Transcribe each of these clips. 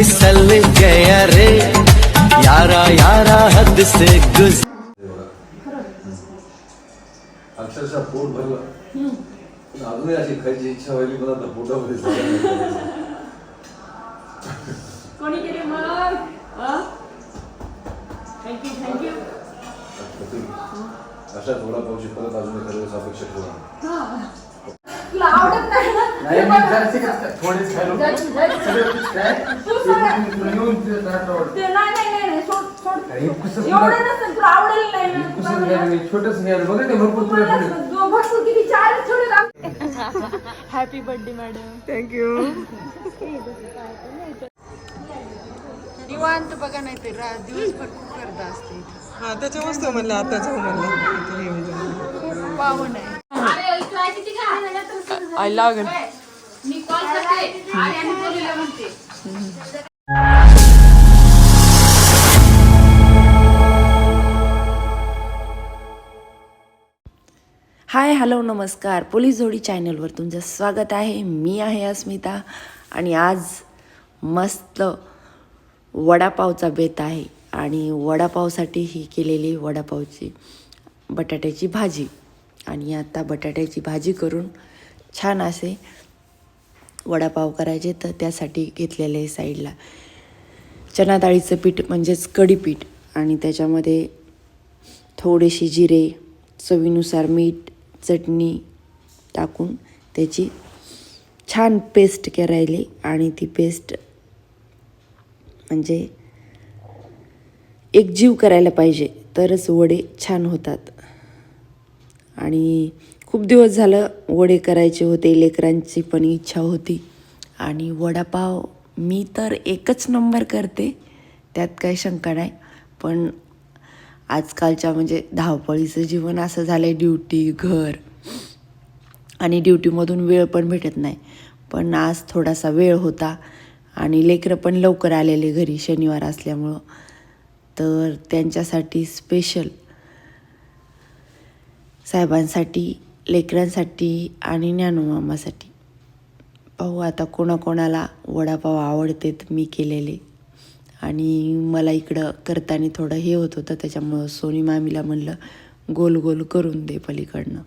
फिसल गया रे। यारा यारा हद से गुज अक्षरशः पोट भरलं. अजूनही अशी खायची इच्छा व्हायली मला तर पोटामध्ये. कोणी केले मग? थँक्यू थँक्यू अशा वडापावची परत अजून एखाद्या अपेक्षा तुला आवडत नाही ना? नाही मी जरासे थोडेच खायलो जायचं, जायचं. सगळं कुछ काय तू सांग. तुला येऊन तुझं ताट आवडतं. ते नाही नाही नाही नाही सोड सोड अरे, कसं एवढं नसतं तुला आवडेल नाही ना कुसच घ्यायला मी छोटंच घ्यायला बघा ते भरपूर तुला तुम्हाला थोडे. जो भरपूर किती चार छोडे हॅपी बर्थडे मॅडम थँक्यू निवांत बघा नाही ते रा- दिवसभर खूप गर्दा असते हा त्याच्यामुळेच तो म्हणलं आता जाऊ म्हणलं इथे येऊन जाऊ. पावन आहे आई लागेल मी कॉल करते आणि बोलूया म्हणते. हाय हॅलो नमस्कार. पोलीस जोडी चॅनलवर तुमचं स्वागत आहे. मी आहे अस्मिता आणि आज मस्त वडापावचा बेत आहे आणि वडापावसाठी ही केलेली वडापावची बटाट्याची भाजी. आणि आता बटाट्याची भाजी करून छान असे वडापाव करायचे तर त्यासाठी घेतलेले आहे साईडला. चना डाळीचं पीठ म्हणजेच कढीपीठ आणि त्याच्यामध्ये थोडेसे जिरे चवीनुसार मीठ चटणी टाकून त्याची छान पेस्ट करायली आणि ती पेस्ट म्हणजे एकजीव करायला पाहिजे तरच वडे छान होतात. आणि खूप दिवस झालं वडे करायचे होते लेकरांची पण इच्छा होती. आणि वडापाव मी तर एकच नंबर करते त्यात काही शंका नाही. पण आजकालच्या म्हणजे धावपळीचं जीवन असं झालं आहे ड्युटी घर. आणि ड्युटीमधून वेळ पण भेटत नाही. पण आज थोडासा वेळ होता आणि लेकरं पण लवकर आलेले घरी शनिवार असल्यामुळं. तर त्यांच्यासाठी स्पेशल साहेबांसाठी लेकरांसाठी आणि ज्ञानोमामासाठी पाहू आता कोणाकोणाला वडापाव आवडतेत मी केलेले. आणि मला इकडं करताना थोडं हे होत होतं त्याच्यामुळं सोनी मामीला म्हणलं गोल गोल करून दे पलीकडनं.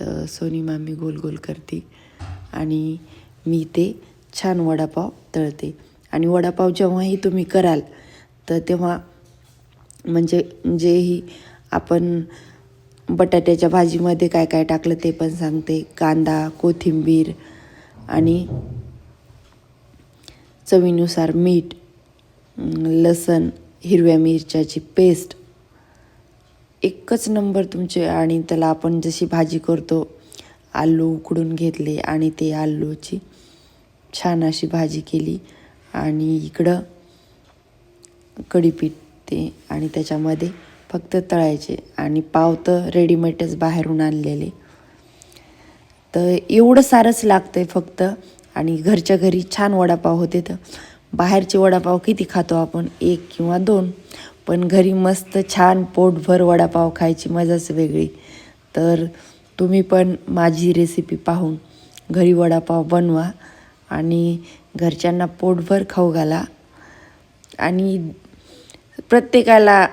तर सोनी मामी गोल गोल करते आणि मी ते छान वडापाव तळते. आणि वडापाव जेव्हाही तुम्ही कराल तर तेव्हा म्हणजे जेही आपण बटाट्याच्या भाजीमध्ये काय काय टाकलं ते पण सांगते. कांदा कोथिंबीर आणि चवीनुसार मीठ लसण हिरव्या मिरच्याची पेस्ट. एकच नंबर तुमचे आणि त्याला आपण जशी भाजी करतो आलू उकडून घेतले आणि ते आलूची छान अशी भाजी केली आणि इकडं कढीपीठ ते आणि त्याच्यामध्ये फक्त तळायचे आणि पाव तर रेडीमेडच बाहेरून आणलेले. तर एवढं सारंच लागतं आहे फक्त. आणि घरच्या घरी छान वडापाव होते तर बाहेरचे वडापाव किती खातो आपण? एक किंवा दोन. पण घरी मस्त छान पोटभर वडापाव खायची मजाच वेगळी. तर तुम्ही पण माझी रेसिपी पाहून घरी वडापाव बनवा आणि घरच्यांना पोटभर खाऊ घाला. आणि प्रत्येकाला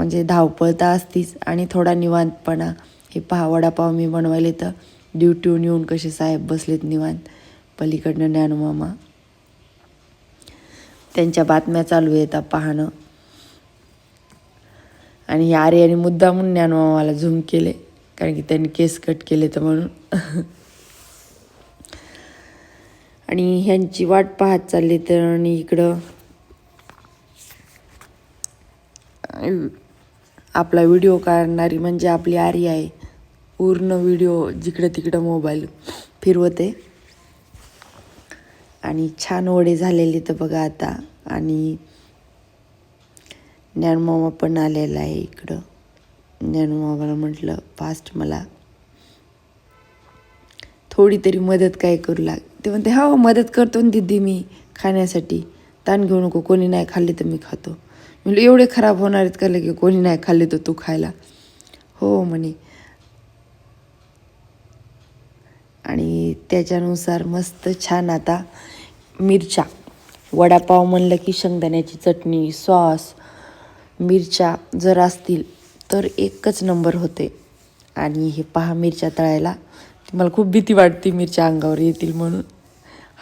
म्हणजे धावपळ तर असतीच आणि थोडा निवांतपणा. हे पहा वडापाव मी बनवायले तर ड्युटीहून येऊन कसे साहेब बसलेत निवांत. पलीकडनं ज्ञानमामा त्यांच्या बातम्या चालू आहेत पाहणं. आणि हे आणि मुद्दा म्हणून ज्ञानमामाला झूम केले. कारण की त्यांनी केस कट केले तर म्हणून. आणि ह्यांची वाट पाहत चालली तर आणि इकडं. आपला व्हिडिओ काढणारी म्हणजे आपली आरी आहे. पूर्ण व्हिडिओ जिकडं तिकडं मोबाईल फिरवते. आणि छान वडे झालेले तर बघा आता. आणि ज्ञानमामा पण आलेला आहे इकडं. ज्ञानमामाला म्हटलं फास्ट मला. थोडी तरी मदत काय करू लाग ते म्हणते हो मदत करतो ना दिदी मी खाण्यासाठी. ताण घेऊ नको कोणी नाही खाल्ली तर मी खातो. म्हणलं एवढे खराब होणार आहेत का लगे? कोणी नाही खाल्ले तर तू खायला. हो म्हणे. आणि त्याच्यानुसार मस्त छान आता मिरच्या. वडापाव म्हणलं की शेंगदाण्याची चटणी सॉस मिरच्या जर असतील तर एकच नंबर होते. आणि हे पहा मिरच्या तळायला. मला खूप भीती वाटते मिरच्या अंगावर येतील म्हणून.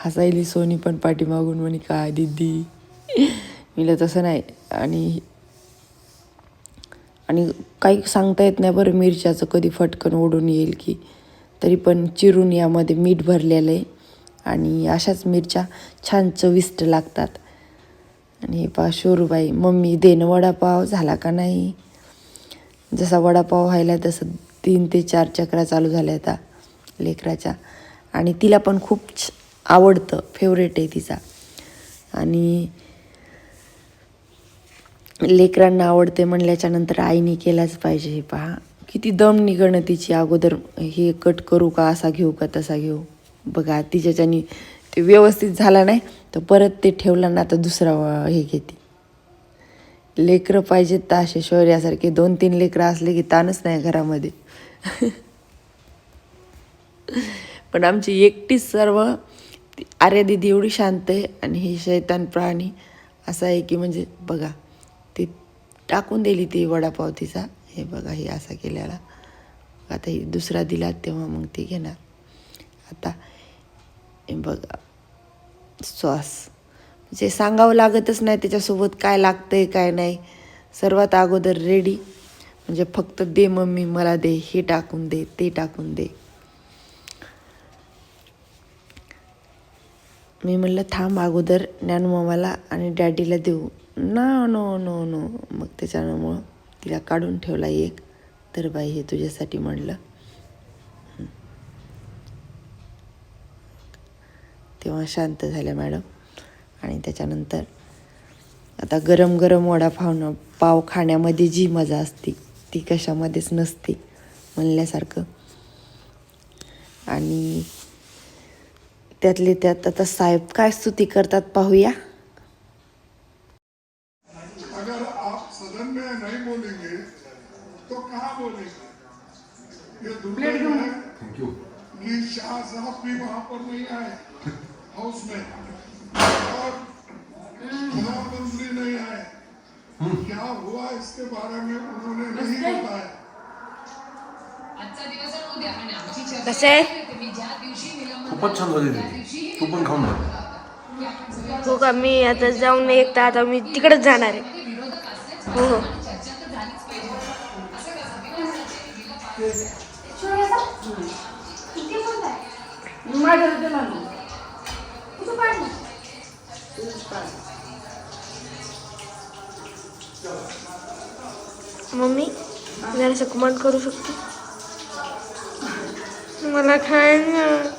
हसायली सोनी पण पाठीमागून म्हणे काय दिदी? मिलं तसं नाही. आणि आणि काही सांगता येत नाही बरं मिरच्याचं कधी फटकन ओढून येईल की तरी पण चिरून यामध्ये मीठ भरलेलं आहे. आणि अशाच मिरच्या छान चविष्ट लागतात. आणि हे पहा शोरूबाई मम्मी देणं वडापाव झाला का नाही? जसा वडापाव व्हायला तसं तीन ते चार चक्रा चालू झाल्या आता लेकराच्या. आणि तिला पण खूप आवडतं फेवरेट आहे तिचा. आणि लेकरांना आवडते म्हणल्याच्यानंतर आईने केलाच पाहिजे हे पहा. किती दम निघणं तिची अगोदर हे कट करू का? असा घेऊ का? तसा घेऊ? बघा तिच्याच्यानी ते व्यवस्थित झाला नाही तर परत ते ठेवला ना आता दुसरा हे घेते. लेकरं पाहिजेत तर असे शौर्यासारखे दोन तीन लेकरं असले की ताणच नाही घरामध्ये. पण आमची एकटीच सर्व आर्या दिदी एवढी शांत आहे आणि हे शैतान प्राणी. असा आहे की म्हणजे बघा टाकून दिली ती वडापाव तिचा. हे बघा हे असा केलेला. आता ही दुसरा दिला तेव्हा मग ती घेणार. आता हे बघा सॉस. जे सांगावं लागतच नाही त्याच्यासोबत काय लागतं आहे काय नाही. सर्वात अगोदर रेडी म्हणजे फक्त दे मम्मी मला दे हे टाकून दे ते टाकून दे. मी म्हणलं थांब अगोदर ज्ञानमामाला आणि डॅडीला देऊ. ना नो नो नो मग त्याच्यामुळं तिला काढून ठेवला एक. तर बाई हे तुझ्यासाठी म्हणलं. तेव्हा शांत झाल्या मॅडम. आणि त्याच्यानंतर आता गरम गरम वडा न पाव खाण्यामध्ये जी मजा असते ती कशामध्येच नसते म्हणल्यासारखं. आणि त्यातले त्यात आता साहेब काय स्तुती करतात पाहूया अगर आप सदन में नहीं बोलेंगे तो कहाँ बोलेंगे ये दुर्लभ है थँक्यू कि शाह साहब भी वहां पर नहीं आए हाउस में और प्रधानमंत्री नहीं आए क्या हुआ इसके बारे में उन्होंने नहीं बताया कसे खूपच छान झाली तू पण खाऊन बघ हो का मी आता जाऊन एक तर आता मी तिकडेच जाणार आहे. हो हो. मम्मी जरासं कमेंट करू शकतो? मला खायचं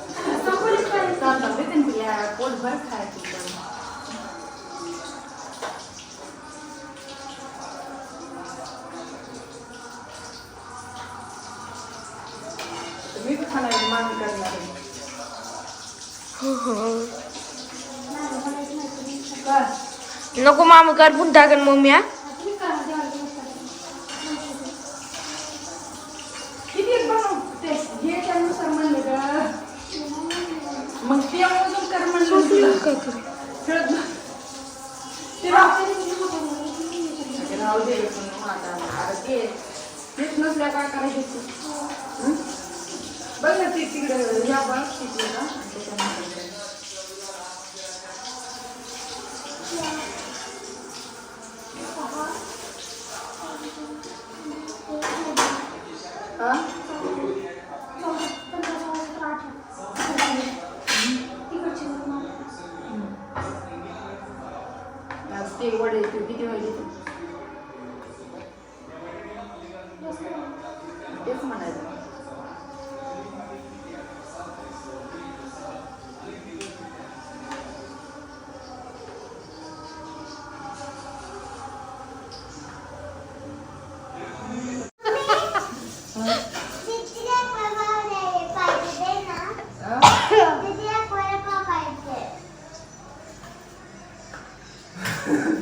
नको मामा कर पण टाकन मम्मी हा. 啊？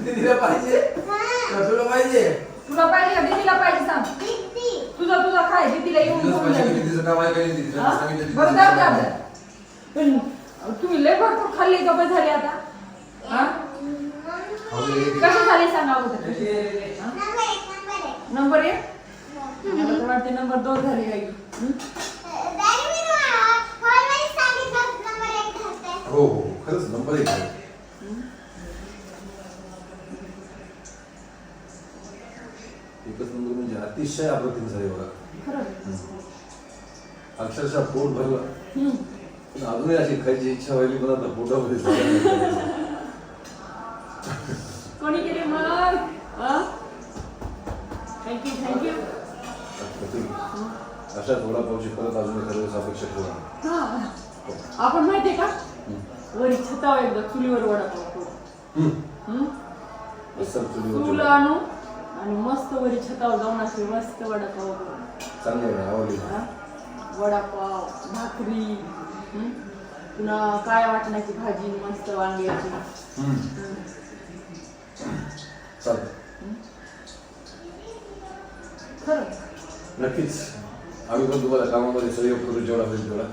दीदीला पाहिजे? तुला पाहिजे? तुला पाहिजे का? दीदीला पाहिजे सांग. तुझा तुझा काय? दीदीला येऊन बोलून जा. तिचं तुम्ही लय भरपूर खाल्ली का बस झाली आता. हा? नाव आहे. अरे, झाले सांगा अगोदर नंबर एक मला वाटते नंबर दोन झाले काही हो हो खरंच नंबर एक अतिशय अप्रतिम झाले बघा खरं अक्षरशः पोट भरलं अजूनही अशी खायची इच्छा व्हायली मला तर पोटामध्ये जागा नाही. कोणी केले मग थँक्यू थँक्यू. अशा वडापावची परत अजून एखाद्या अपेक्षा ठेवू. हा आपण माहितीये का वरी छतावर एकदा चुलीवर वडापाव करू. हम्म. हं? अस्सल चुलीवरची चूल वडा. आणू आणि मस्त वरी छतावर जाऊन असे मस्त वडापाव. चांगली आवडली हा? वडापाव भाकरी हं? पुन्हा काय वाटण्याची भाजी मस्त वांग्याची हम्म. हं. चालतं खरं नक्कीच आम्ही पण तुम्हाला कामामध्ये सहयोग करू जेवढा होईल तेवढा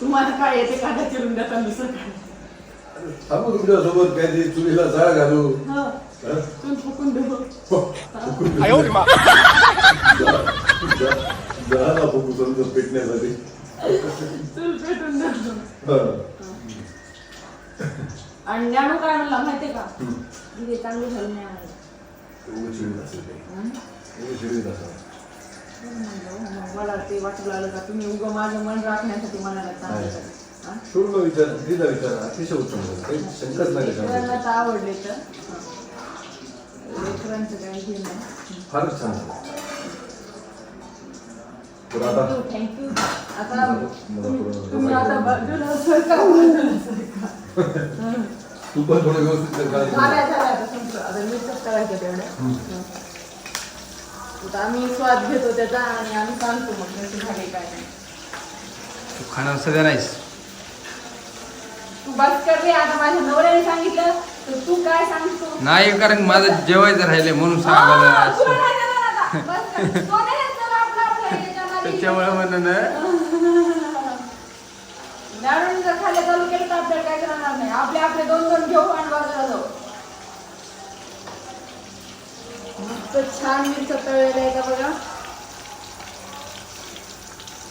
तुम्हाला काय येते कांदा चिरून देता दुसरं काय थांबू तुमच्यासोबत काय ते चुलीला जाळ घालू. जळाला फुकू समजा पेटण्यासाठी. हं. आणि ज्ञानू काय म्हणला माहितीये का? हे चांगली झाली नाही हं? मग मला ते वाटू लागलं का तुम्ही उगं माझं मन राखण्यासाठी मनाला चांगलं पूर्ण विचार तिचा विचार अतिशय उत्तम होता. काही शंकाच नाही त्याच्यामध्ये आवडले तर हा. लेकरांचं काही हे नाही फारच छान तर आता थँक्यू तुम्ही आता बाजूला सरका. तू पण थोडं व्यवस्थित कर आता संपलं आता मीच करायचं तेवढं हं. आता आम्ही स्वाद घेतो त्याचा आणि आम्ही सांगतो मग झाले काय नाही तू खाणार सगळं नाहीस तू बस कर रे आता माझ्या नवऱ्याने सांगितलं तर तू काय सांगतो? नाही कारण माझं जेवायचं राहिले म्हणून हा, सांगायला तुला नाही देणार आता. बस कर. तो नाही येत ना आपलं आपलं याच्यामध्ये. त्याच्यामुळे म्हणलं ना. जर चालू केलं तर आपल्याला काय करणार नाही. आपले आपले दोन दोन घेऊ आणि बाजूला जाऊ. मस्त छान मिरच तळलेल्या आहे का बघा?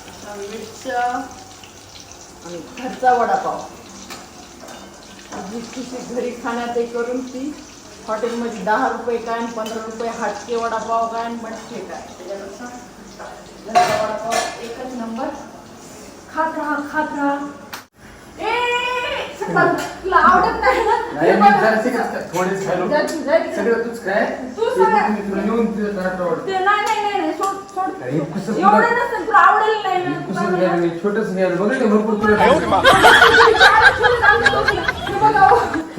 अशा मिरच्या आणि घरचा वडापाव. जी खुशी घरी खाण्यात करून ती हॉटेलमध्ये दहा रुपये काय आणि पंधरा रुपये हाटके वडापाव काय आणि मटके काय? त्याच्यापेक्षा घरचा वडापाव एकच नंबर. खात राहा खात राहा. तुला आवडत नाही ना? थोडेच खायलो. सगळं तूच काय तुला तुझं ताट आवडतं ते नाही नाही नाही नाही सोड सोड. अरे, कसं एवढं तुला- नसतं तुला आवडेल नाही ना? छोटंच घ्यायला बघ भरपूर तुला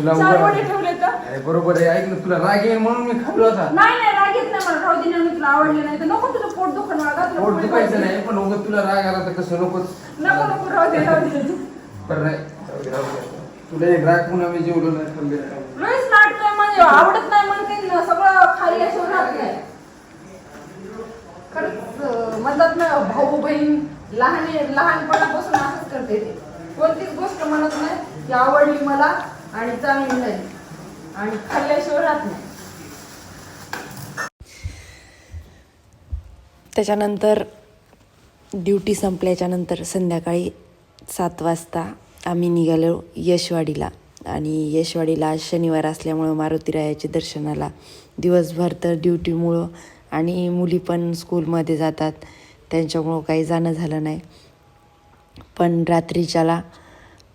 अरे बरोबर आहे. ऐक ना तुला राग येईल म्हणून मी खाल्लो आता. नाही नाही राग येत नाही मला. राहू दे ना तुला आवडले नाही तर नको तुझं पोट दुखण वागा तुला पोट दुखायचं. नाही पण उगत तुला राग आला तर कसं नकोच. नको नको राहू दे राहू दे. पण नाही जाऊ दे, राहू दे. तुला एक राग पुन्हा मी जेवलो नाही खाल्ले लयच नाटकं म्हणजे. आवडत नाही म्हणते सगळं खाली असं राहत नाही. खरंच म्हणतात ना भाऊ बहीण लहान लहानपणापासून असंच करते ते. कोणतीच गोष्ट म्हणत नाही. ती आवडली मला आणि चांगली झाली. आणि खाल्ल्याशिवाय राहत नाही. त्याच्यानंतर ड्युटी संपल्याच्यानंतर संध्याकाळी सात वाजता आम्ही निघालो यशवाडीला. आणि यशवाडीला आज शनिवार असल्यामुळं मारुतीरायाच्या दर्शनाला. दिवसभर तर ड्युटीमुळं आणि मुली पण स्कूलमध्ये जातात. त्यांच्यामुळं काही जाणं झालं नाही. पण रात्रीच्याला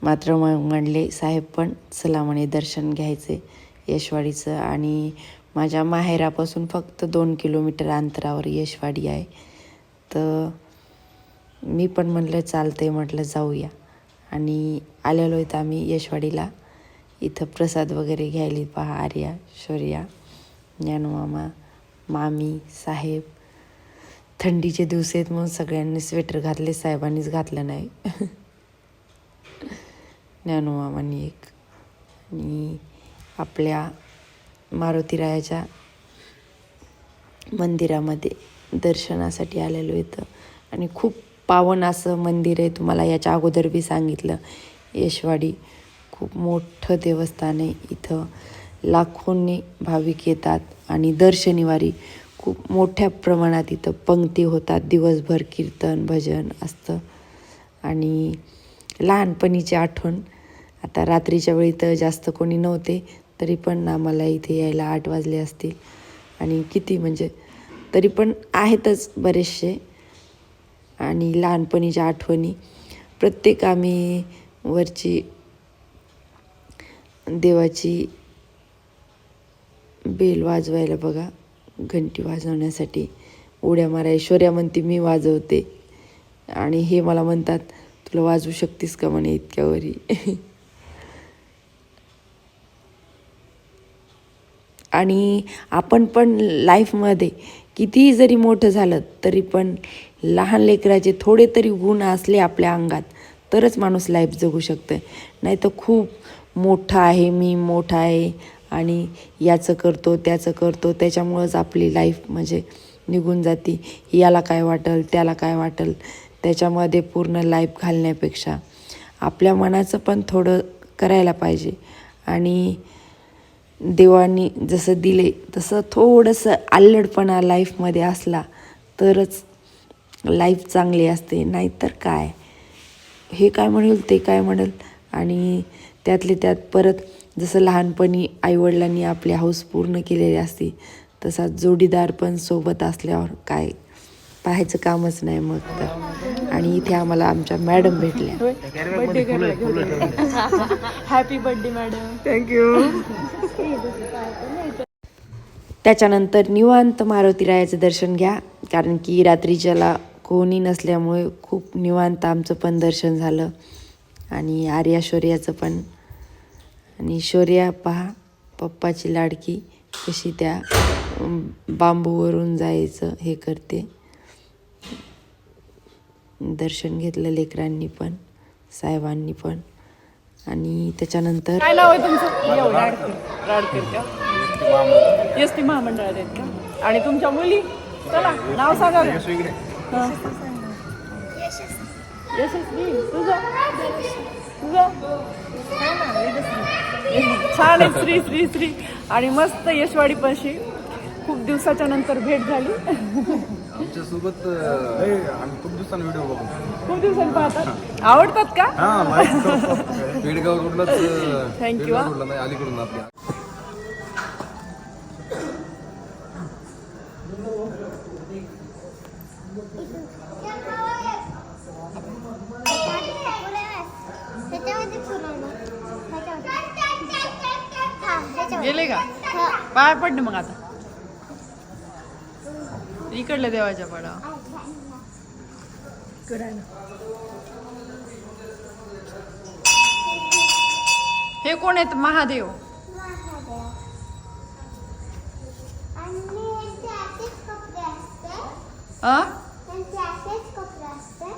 मात्र मग म्हणले साहेब पण चला म्हणे दर्शन घ्यायचे यशवाडीचं. आणि माझ्या माहेरापासून फक्त दोन किलोमीटर अंतरावर यशवाडी आहे. तर मी पण म्हणलं आहे म्हटलं जाऊया. आणि आलेलो आहेत आम्ही यशवाडीला. इथं प्रसाद वगैरे घ्यायला पहा आर्या शौर्या ज्ञानमामा मामी साहेब. थंडीचे दिवस आहेत म्हणून सगळ्यांनी स्वेटर घातले साहेबांनीच घातलं नाही. ज्ञानमामांनी एक आणि आपल्या मारुतीरायाच्या मंदिरामध्ये दर्शनासाठी आलेलो इथं. आणि खूप पावन असं मंदिर आहे तुम्हाला याच्या अगोदर बी सांगितलं. यशवाडी खूप मोठं देवस्थान आहे. इथं लाखोंनी भाविक येतात आणि दर शनिवारी खूप मोठ्या प्रमाणात इथं पंक्ती होतात. दिवसभर कीर्तन भजन असतं. आणि लहानपणीची आठवण आता रात्रीच्या वेळी तर जास्त कोणी नव्हते तरी पण आम्हाला इथे यायला आठ वाजले असतील. आणि किती म्हणजे तरी पण आहेतच बरेचसे. आणि लहानपणीच्या आठवणी. प्रत्येक आम्ही वरची देवाची बेल वाजवायला बघा. घंटी वाजवण्यासाठी उड्या मारा ऐश्वर्या म्हणते मी वाजवते. आणि हे मला म्हणतात तुला वाजवू शकतीस का? म्हणे इतक्यावरी आणि आपण पण लाईफमध्ये कितीही जरी मोठं झालं तरी पण लहान लेकराचे थोडे तरी गुण असले आपल्या अंगात तरच माणूस लाईफ जगू शकतं नाही तर खूप मोठा आहे मी मोठा आहे आणि याचं करतो त्याचं करतो त्याच्यामुळंच आपली लाईफ म्हणजे निघून जाती. याला काय वाटल त्याला काय वाटल त्याच्यामध्ये पूर्ण लाईफ घालण्यापेक्षा आपल्या मनाचं पण थोडं करायला पाहिजे. आणि देवानी जसं दिले तसं थोडंसं आल्लडपणा लाईफमध्ये असला तरच लाईफ चांगली असते. नाहीतर काय? हे काय म्हणेल ते काय म्हणेल? आणि त्यातले त्यात परत जसं लहानपणी आईवडिलांनी आपली हौस पूर्ण केलेली असते तसा जोडीदार पण सोबत असल्यावर काय? पाहायचं कामच नाही मग तर. आणि इथे आम्हाला आमच्या मॅडम भेटल्या. हॅपी बर्थडे मॅडम थँक्यू त्याच्यानंतर निवांत मारुतीरायाचं दर्शन घ्या कारण की रात्रीच्याला कोणी नसल्यामुळे खूप निवांत आमचं पण दर्शन झालं. आणि आर्या शौर्याचं पण. आणि शौर्या पहा पप्पाची लाडकी कशी त्या बांबूवरून जायचं हे करते. दर्शन घेतलं लेकरांनी पण साहेबांनी पण. आणि त्याच्यानंतर काय नाव आहे तुमचं? एवढं राडकर. राडकर का एस टी महामंडळात आहेत का? आणि तुमच्या मुली? चला नाव सांगा ना. हां. यशस्वी. तुझं? तुझं? छान आहे श्री श्री श्री. आणि मस्त यशवाडी पाशी खूप दिवसाच्या नंतर भेट झाली. आमच्यासोबत आम्ही खूप दिवसांनी व्हिडिओ बघू खूप दिवसांनी पाहतात? आवडतात का? पेडगाव रोडलाच हा. रोडला नाही अलीकडून आपल्या. गेले का? पाय पडणे मग आता. इकडल्या देवाच्या पडा हे कोण आहेत? महादेव?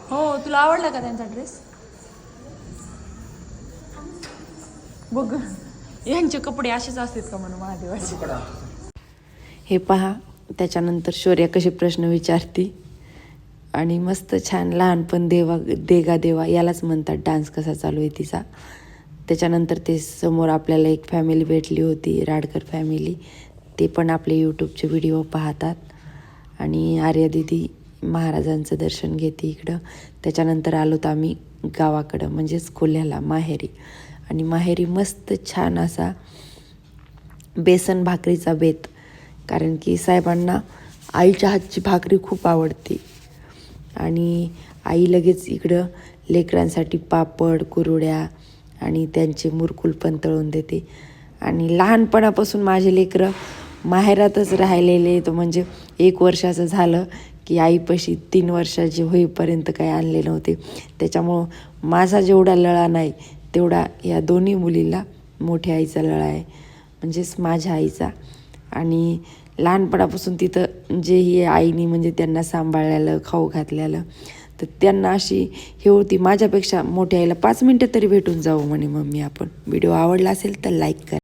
हो तुला आवडला का त्यांचा ड्रेस? बघ यांचे कपडे असेच असतात का म्हणून महादेवाचे? हे पहा त्याच्यानंतर शौर्य कसे प्रश्न विचारते. आणि मस्त छान लहानपण देवा देगा देवा यालाच म्हणतात. डान्स कसा चालू आहे तिचा. त्याच्यानंतर ते समोर आपल्याला एक फॅमिली भेटली होती राडकर फॅमिली ते पण आपले यूट्यूबचे व्हिडिओ पाहतात. आणि आर्या दिदी महाराजांचं दर्शन घेते इकडं. त्याच्यानंतर आलो तर आम्ही गावाकडं म्हणजेच कोल्ह्याला माहेरी. आणि माहेरी मस्त छान असा बेसन भाकरीचा बेत कारण की साहेबांना आईच्या हातची भाकरी खूप आवडते. आणि आई लगेच इकडं लेकरांसाठी पापड कुरुड्या आणि त्यांचे मुरकुल पण तळून देते. आणि लहानपणापासून माझे लेकरं माहेरातच राहिलेले तो म्हणजे एक वर्षाचं झालं की आईपाशी तीन वर्षाचे होईपर्यंत काही आणले नव्हते. त्याच्यामुळं माझा जेवढा लळा नाही तेवढा या दोन्ही मुलीला मोठ्या आईचा लळा आहे. म्हणजेच माझ्या आईचा. आणि लहानपणापासून तिथं जे ही आईनी म्हणजे त्यांना सांभाळलेलं खाऊ घातलेलं तर त्यांना अशी हे होती. माझ्यापेक्षा मोठ्या आईला पाच मिनटं तरी भेटून जाऊ म्हणे मम्मी आपण. व्हिडिओ आवडला असेल तर लाईक करा.